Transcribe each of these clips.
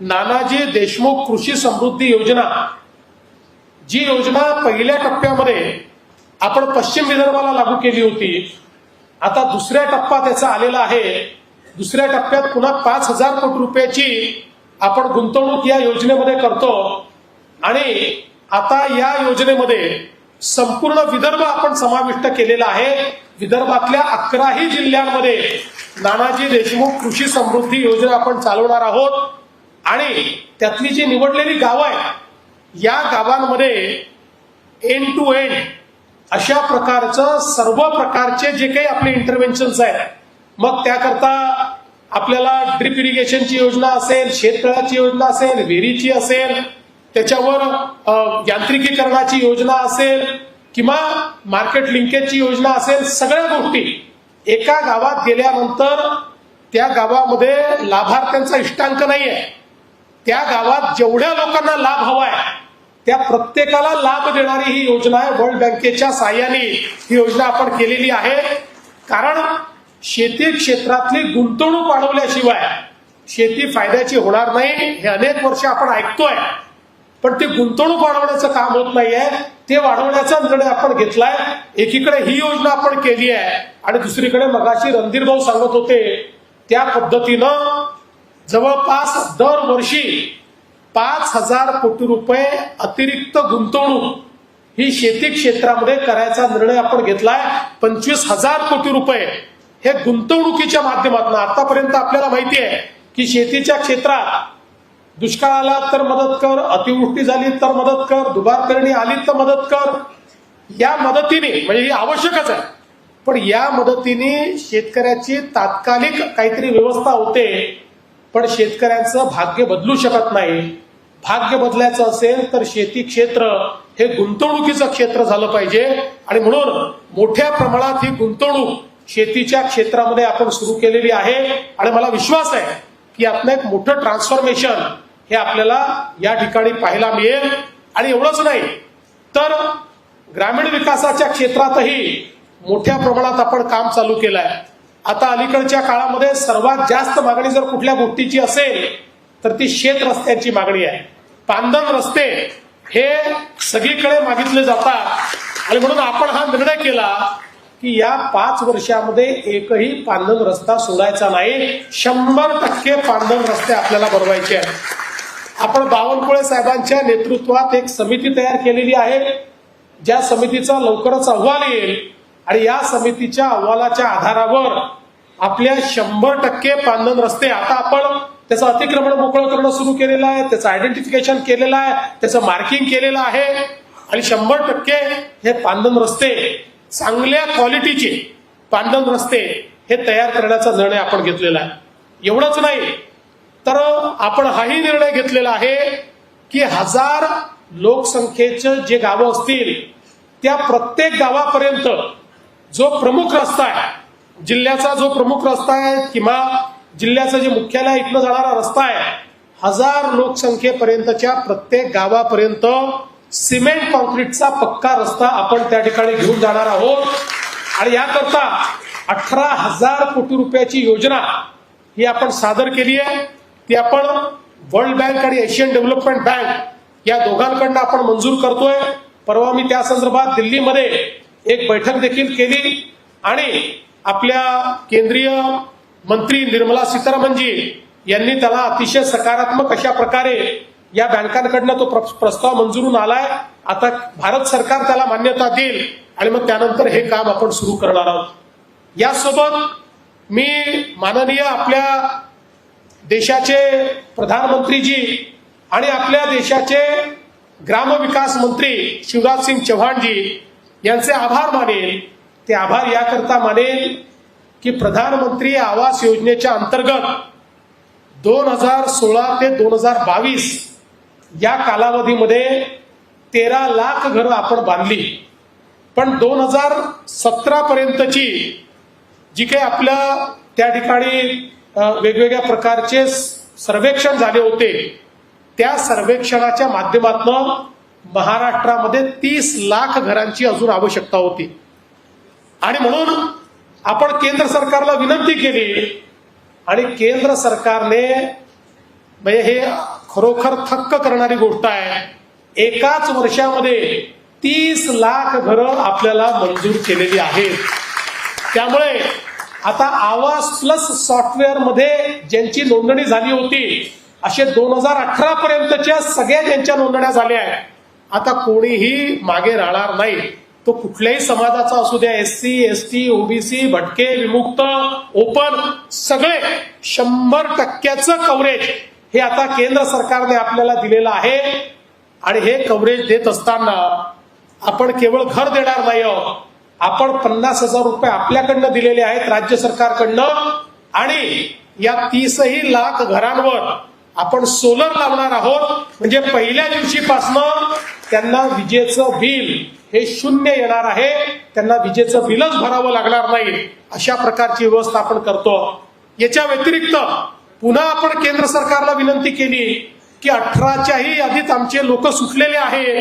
नानाजी देशमुख कृषी समृद्धी योजना. जी योजना पहिल्या टप्प्यामध्ये आपण पश्चिम विदर्भाला लागू केली होती. आता दुसऱ्या टप्पा त्याचा आलेला आहे. दुसऱ्या टप्प्यात पुन्हा पाच हजार कोटी रुपयाची आपण गुंतवणूक या योजनेमध्ये करतो. आणि आता या योजनेमध्ये संपूर्ण विदर्भ आपण समाविष्ट केलेला आहे. विदर्भातल्या अकराही जिल्ह्यांमध्ये नानाजी देशमुख कृषी समृद्धी योजना आपण चालवणार आहोत. आणि त्यातली जी निवडलेली गावं आहेत या गावांमध्ये एंड टू एंड अशा प्रकारचं सर्व प्रकारचे जे काही आपले इंटरव्हेन्शन्स आहेत मग त्याकरता आपल्याला ड्रिप इरिगेशनची योजना असेल शेततळाची योजना असेल विहिरीची असेल त्याच्यावर यांत्रिकीकरणाची योजना असेल किंवा मार्केट लिंकेजची योजना असेल सगळ्या गोष्टी एका गावात गेल्यानंतर त्या गावामध्ये लाभार्थ्यांचा इष्टांक नाही आहे त्या गावात जेवढ्या लोकांना लाभ हवाय त्या प्रत्येकाला लाभ देणारी ही योजना आहे. वर्ल्ड बँकेच्या साह्याने ही योजना आपण केलेली आहे. कारण शेती क्षेत्रातली गुंतवणूक वाढवल्याशिवाय शेती फायद्याची होणार नाही हे अनेक वर्ष आपण ऐकतोय. पण ती गुंतवणूक वाढवण्याचं काम होत नाहीये. ते वाढवण्याचा निर्णय आपण घेतलाय. एकीकडे ही योजना आपण केली आहे. आणि दुसरीकडे मगाशी रणधीर भाऊ सांगत होते त्या पद्धतीनं जवळपास दरवर्षी पाच हजार कोटी रुपये अतिरिक्त गुंतवणूक ही शेती क्षेत्रामध्ये करायचा निर्णय आपण घेतलाय. पंचवीस हजार कोटी रुपये हे गुंतवणुकीच्या माध्यमातून. आतापर्यंत आपल्याला माहिती आहे की शेतीच्या क्षेत्रात दुष्काळ आला तर मदत कर अतिवृष्टी झाली तर मदत कर दुबार पेरणी आली तर मदत कर. या मदतीने म्हणजे ही आवश्यकच आहे. पण या मदतीने शेतकऱ्याची तात्कालिक काहीतरी व्यवस्था होते. पण शेतकऱ्यांचं भाग्य बदलू शकत नाही. भाग्य बदलायचं असेल तर शेती क्षेत्र हे गुंतवणुकीचं क्षेत्र झालं पाहिजे. आणि म्हणून मोठ्या प्रमाणात ही गुंतवणूक शेतीच्या क्षेत्रामध्ये आपण सुरू केलेली आहे. आणि मला विश्वास आहे की यातनं एक मोठं ट्रान्सफॉर्मेशन हे आपल्याला या ठिकाणी पाहायला मिळेल. आणि एवढंच नाही तर ग्रामीण विकासाच्या क्षेत्रातही मोठ्या प्रमाणात आपण काम चालू केलं आहे आता अलीकडच्या काळामध्ये सर्वात जास्त मागणी जर कुठल्या गोष्टीची असेल तर ती शेत रस्त्यांची मागणी आहे. पांदन रस्ते हे सगळीकडे मागितले जातात. आणि म्हणून आपण हा निर्णय केला की या पाच वर्षामध्ये एकही पांदन रस्ता सोडायचा नाही. शंभर टक्के पांदन रस्ते आपल्याला बनवायचे आहेत. आपण बावनकुळे साहेबांच्या नेतृत्वात एक समिती तयार केलेली आहे. ज्या समितीचा लवकरच अहवाल येईल. आणि या समितीच्या अहवालाच्या आधारावर आपल्या शंभर टक्के पांदन रस्ते आता आपण त्याचं अतिक्रमण मोकळं करणं सुरू केलेलं आहे त्याचं आयडेंटिफिकेशन केलेलं आहे त्याचं मार्किंग केलेलं आहे. आणि शंभर टक्के हे पांदन रस्ते चांगल्या क्वालिटीचे पांदन रस्ते हे तयार करण्याचा निर्णय आपण घेतलेला आहे. एवढंच नाही तर आपण हाही निर्णय घेतलेला आहे की हजार लोकसंख्येचं जे गावं असतील त्या प्रत्येक गावापर्यंत जो प्रमुख रस्ता आहे जिल्ह्याचा जो प्रमुख रस्ता आहे किंवा जिल्ह्याचं जे मुख्यालय इथलं जाणारा रस्ता आहे हजार लोकसंख्येपर्यंतच्या प्रत्येक गावापर्यंत सिमेंट कॉन्क्रीटचा पक्का रस्ता आपण त्या ठिकाणी घेऊन जाणार आहोत. आणि याकरता अठरा हजार कोटी रुपयाची योजना ही आपण सादर केली आहे. ती आपण वर्ल्ड बँक आणि एशियन डेव्हलपमेंट बँक या दोघांकडनं आपण मंजूर करतोय. परवा मी त्या संदर्भात दिल्लीमध्ये एक बैठक देखील केली आणि आपल्या केंद्रीय मंत्री निर्मला सीतारामनजी यांनी त्याला अतिशय सकारात्मक अशा प्रकारे या बँकांकडनं तो प्र- प्रस्ताव मंजुरून आलाय. आता भारत सरकार त्याला मान्यता देईल आणि मग त्यानंतर हे काम आपण सुरू करणार आहोत. यासोबत मी माननीय आपल्या देशाचे प्रधानमंत्रीजी आणि आपल्या देशाचे ग्रामविकास मंत्री शिवराज सिंग चव्हाणजी यांचे आभार मानेल. ते आभार याकरता मानेल की प्रधानमंत्री आवास योजनेच्या अंतर्गत दोन हजार सोळा ते दोन हजार बावीस या कालावधीमध्ये तेरा लाख घरं आपण बांधली. पण दोन हजार सतरा पर्यंतची जी काही आपल्या त्या ठिकाणी वेगवेगळ्या प्रकारचे स- सर्वेक्षण झाले होते त्या सर्वेक्षणाच्या माध्यमातून महाराष्ट्रामध्ये तीस लाख घरांची अजून आवश्यकता होती. आणि म्हणून आपण केंद्र सरकारला विनंती केली आणि केंद्र सरकारने म्हणजे हे खरोखर थक्क करणारी गोष्ट आहे. एकाच वर्षामध्ये तीस लाख घरं आपल्याला मंजूर केलेली आहेत. त्यामुळे आता आवाज प्लस सॉफ्टवेअरमध्ये ज्यांची नोंदणी झाली होती असे दोन हजार अठरा पर्यंतच्या सगळ्या ज्यांच्या नोंदण्या झाल्या आहेत आता कोणीही मागे राहणार नाही. तो कुठल्याही समाजाचा असू द्या S C S T OBC भटके विमुक्त ओपन सगळे शंभर टक्क्याचं कव्हरेज हे आता केंद्र सरकारने आपल्याला दिलेलं आहे. आणि हे कव्हरेज देत असताना आपण केवळ घर देणार नाही आपण पन्नास हजार रुपये आपल्याकडनं दिलेले आहेत राज्य सरकारकडनं. आणि या तीसही लाख घरांवर आपण सोलर लावणार आहोत. म्हणजे पहिल्या दिवशीपासनं त्यांना विजेचं बिल हे शून्य येणार आहे. त्यांना विजेचं बिलच भरावं लागणार नाही. अशा प्रकारची व्यवस्था आपण करतो. याच्या व्यतिरिक्त पुन्हा आपण केंद्र सरकारला विनंती केली की अठराच्याही यादीत आमचे लोक सुटलेले आहे.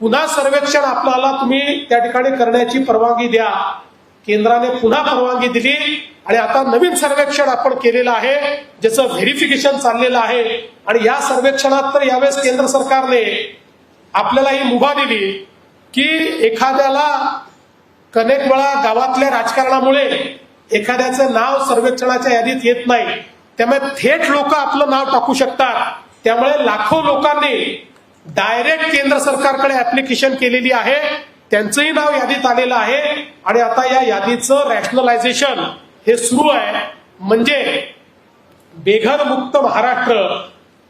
पुन्हा सर्वेक्षण आपल्याला तुम्ही त्या ठिकाणी करण्याची परवानगी द्या. केंद्राने पुन्हा परवानगी दिली आणि आता नवीन सर्वेक्षण आपण केलेलं आहे. ज्याचं व्हेरिफिकेशन चाललेलं आहे. आणि या सर्वेक्षणात तर यावेळेस केंद्र सरकारने आपल्याला ही मुभा दिली की एखाद्याला कनेक वेळा गावातल्या राजकारणामुळे एखाद्याचं नाव सर्वेक्षणाच्या यादीत येत नाही. त्यामुळे थेट लोक आपलं नाव टाकू शकतात. त्यामुळे लाखो लोकांनी डायरेक्ट केंद्र सरकारकडे ऍप्लिकेशन केलेली आहे. त्यांचंही नाव यादीत आलेलं आहे. आणि आता या यादीचं रॅशनलायझेशन हे सुरू आहे. म्हणजे बेघर मुक्त महाराष्ट्र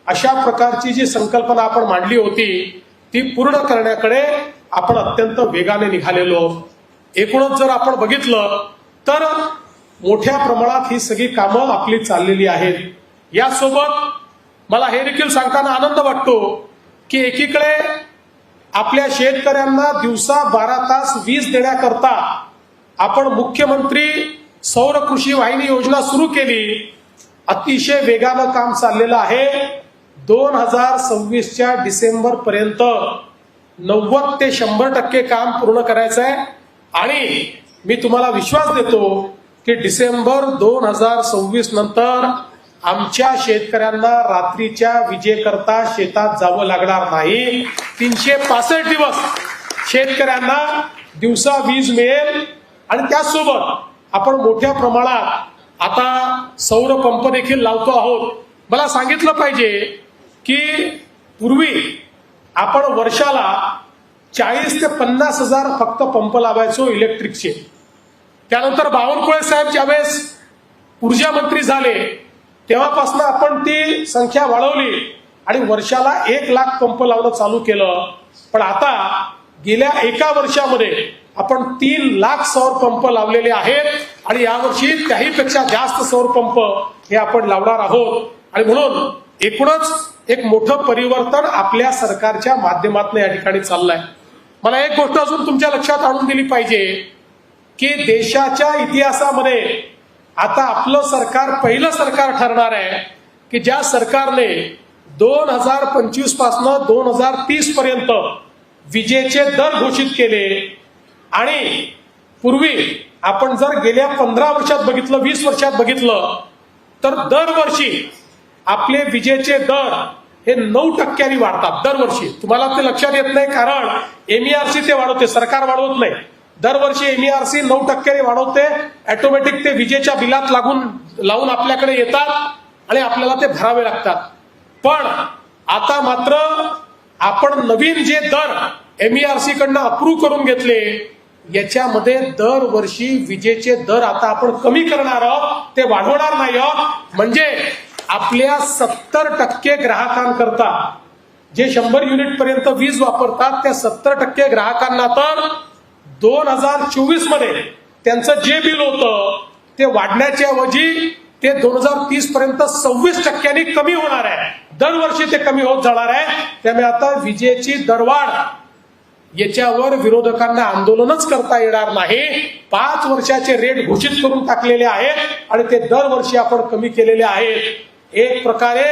अशा प्रकारची जी संकल्पना आपण मांडली होती ती पूर्ण करण्याकडे आपण अत्यंत वेगाने निघालेलो. एकूणच जर आपण बघितलं तर मोठ्या प्रमाणात ही सगळी कामं आपली चाललेली आहेत. यासोबत मला हे देखील सांगताना आनंद वाटतो की एकीकडे आपल्या शेतकऱ्यांना दिवसा बारा तास वीज देण्याकरता आपण मुख्यमंत्री सौर कृषी वाहिनी योजना सुरू केली. अतिशय वेगानं काम चाललेलं आहे. दोन हजार सव्वीसच्या डिसेंबर पर्यंत नव्वद ते शंभर टक्के काम पूर्ण करायचं आहे आणि मी तुम्हाला विश्वास देतो की डिसेंबर दोन हजार सव्वीस नंतर आमच्या शेतकऱ्यांना रात्रीच्या विजेकरता शेतात जावं लागणार नाही. तीनशे पासष्ट दिवस शेतकऱ्यांना दिवसा वीज मिळेल. आणि त्याचसोबत आपण मोठ्या प्रमाणात आता सौर पंप देखील लावतो आहोत. मला सांगितलं पाहिजे की पूर्वी आपण वर्षाला चाळीस ते पन्नास हजार फक्त पंप लावायचो इलेक्ट्रिकचे. त्यानंतर बावनकुळे साहेब ज्यावेळेस ऊर्जा मंत्री झाले तेव्हापासून आपण ती संख्या वाढवली आणि वर्षाला एक लाख पंप लावणं चालू केलं. पण आता गेल्या एका वर्षामध्ये आपण तीन लाख सौर पंप लावलेले आहेत आणि यावर्षी त्याहीपेक्षा जास्त सौर पंप हे आपण लावणार आहोत. आणि म्हणून एकूणच एक मोठं परिवर्तन आपल्या सरकारच्या माध्यमातून या ठिकाणी चाललंय. मला एक गोष्ट अजून तुमच्या लक्षात आणून दिली पाहिजे की देशाच्या इतिहासामध्ये आता आपलं सरकार पहिलं सरकार ठरणार आहे की ज्या सरकारने दोन हजार पंचवीस पासनं दोन हजार तीस पर्यंत विजेचे दर घोषित केले आणि पूर्वी आपण जर गेल्या पंधरा वर्षात बघितलं वीस वर्षात बघितलं तर दरवर्षी आपले विजेचे दर हे नऊ टक्क्यांनी वाढतात दरवर्षी. तुम्हाला ते लक्षात येत नाही कारण एमईआरसी ते वाढवते सरकार वाढवत नाही. दरवर्षी एमईआरसी नऊ टक्क्यांनी वाढवते ऑटोमॅटिक ते विजेच्या बिलात लागून लावून आपल्याकडे येतात आणि आपल्याला ते भरावे लागतात. पण आता मात्र आपण नवीन जे दर एमईआरसी कडनं अप्रूव्ह करून घेतले याच्यामध्ये दरवर्षी विजेचे दर आता आपण कमी करणार आहोत ते वाढवणार नाही आहोत. म्हणजे आपल्या सत्तर टक्के ग्राहकांकरता जे शंभर युनिट पर्यंत वीज वापरतात त्या सत्तर टक्के ग्राहकांना तर दोन हजार चोवीसमध्ये त्यांचं जे बिल होतं ते वाढण्याच्या ऐवजी ते दोन हजार तीस पर्यंत सव्वीस टक्क्यांनी कमी होणार आहे. दरवर्षी ते कमी होत जाणार आहे. त्यामुळे आता विजेची दरवाढ याच्यावर विरोधकांना आंदोलनच करता येणार नाही. पाच वर्षाचे रेट घोषित करून टाकलेले आहेत आणि ते दरवर्षी आपण कमी केलेले आहेत. एक प्रकारे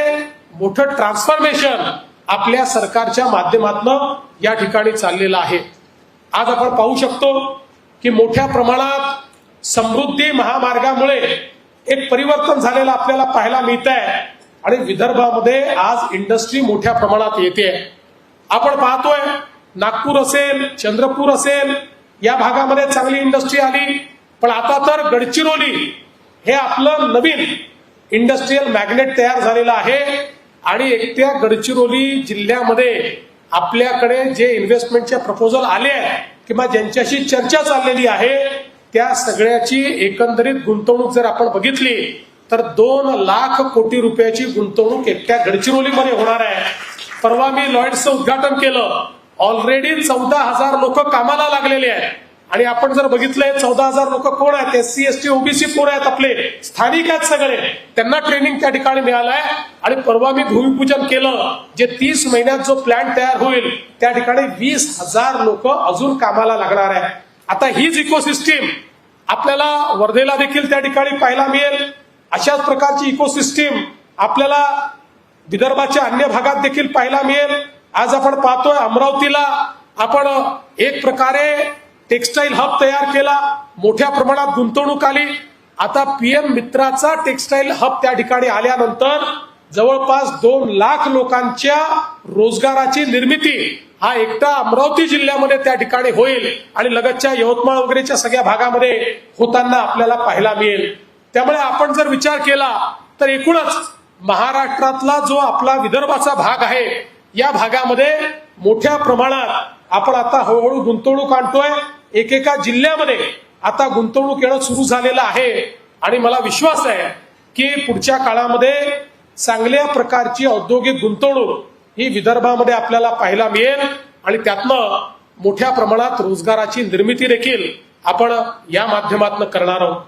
मोठं ट्रान्सफॉर्मेशन आपल्या सरकारच्या माध्यमातून या ठिकाणी चाललेलं आहे. आज आपण पाहू शकतो की मोठ्या प्रमाणात समृद्धी महामार्गामुळे एक परिवर्तन झालेलं आपल्याला पाहायला मिळत आहे आणि विदर्भामध्ये आज इंडस्ट्री मोठ्या प्रमाणात येते. आपण पाहतोय नागपूर असेल चंद्रपूर असेल या भागामध्ये चांगली इंडस्ट्री आली. पण आता तर गडचिरोली हे आपलं नवीन इंडस्ट्रीयल मॅग्नेट तयार झालेलं आहे आणि एकट्या गडचिरोली जिल्ह्यामध्ये आपल्याकडे जे इन्व्हेस्टमेंटचे प्रपोजल आले आहेत किंवा ज्यांच्याशी चर्चा चाललेली आहे त्या सगळ्याची एकंदरीत गुंतवणूक जर आपण बघितली तर दोन लाख कोटी रुपयाची गुंतवणूक एकट्या गडचिरोलीमध्ये होणार आहे. परवा मी लॉयड्सचं उद्घाटन केलं. ऑलरेडी चौदा हजार लोक कामाला लागलेले आहेत. आणि आपण जर बघितलंय चौदा हजार लोक कोण आहेत? S C S T OBC कोण आहेत आपले. स्थानिक आहेत सगळे. त्यांना ट्रेनिंग त्या ठिकाणी मिळालंय. आणि परवा मी भूमिपूजन केलं जे तीस महिन्यात जो प्लॅन तयार होईल त्या ठिकाणी वीस हजार लोक अजून कामाला लागणार आहे आता हीच इकोसिस्टीम आपल्याला वर्धेला देखील त्या ठिकाणी पाहायला मिळेल. अशाच प्रकारची इकोसिस्टीम आपल्याला विदर्भाच्या अन्य भागात देखील पाहायला मिळेल. आज आपण पाहतोय अमरावतीला आपण एक प्रकारे टेक्स्टाईल हब तयार केला. मोठ्या प्रमाणात गुंतवणूक आली. आता पीएम मित्राचा टेक्स्टाईल हब त्या ठिकाणी आल्यानंतर जवळपास दोन लाख लोकांच्या रोजगाराची निर्मिती हा एकटा अमरावती जिल्ह्यामध्ये त्या ठिकाणी होईल आणि लगतच्या यवतमाळ वगैरेच्या सगळ्या भागामध्ये होताना आपल्याला पाहायला मिळेल. त्यामुळे आपण जर विचार केला तर एकूणच महाराष्ट्रातला जो आपला विदर्भाचा भाग आहे या भागामध्ये मोठ्या प्रमाणात आपण आता हळूहळू गुंतवणूक आणतोय. एकेका जिल्ह्यामध्ये आता गुंतवणूक येणं सुरू झालेलं आहे. आणि मला विश्वास आहे की पुढच्या काळामध्ये चांगल्या प्रकारची औद्योगिक गुंतवणूक ही विदर्भामध्ये आपल्याला पाहायला मिळेल आणि त्यातनं मोठ्या प्रमाणात रोजगाराची निर्मिती देखील आपण या माध्यमातून करणार आहोत.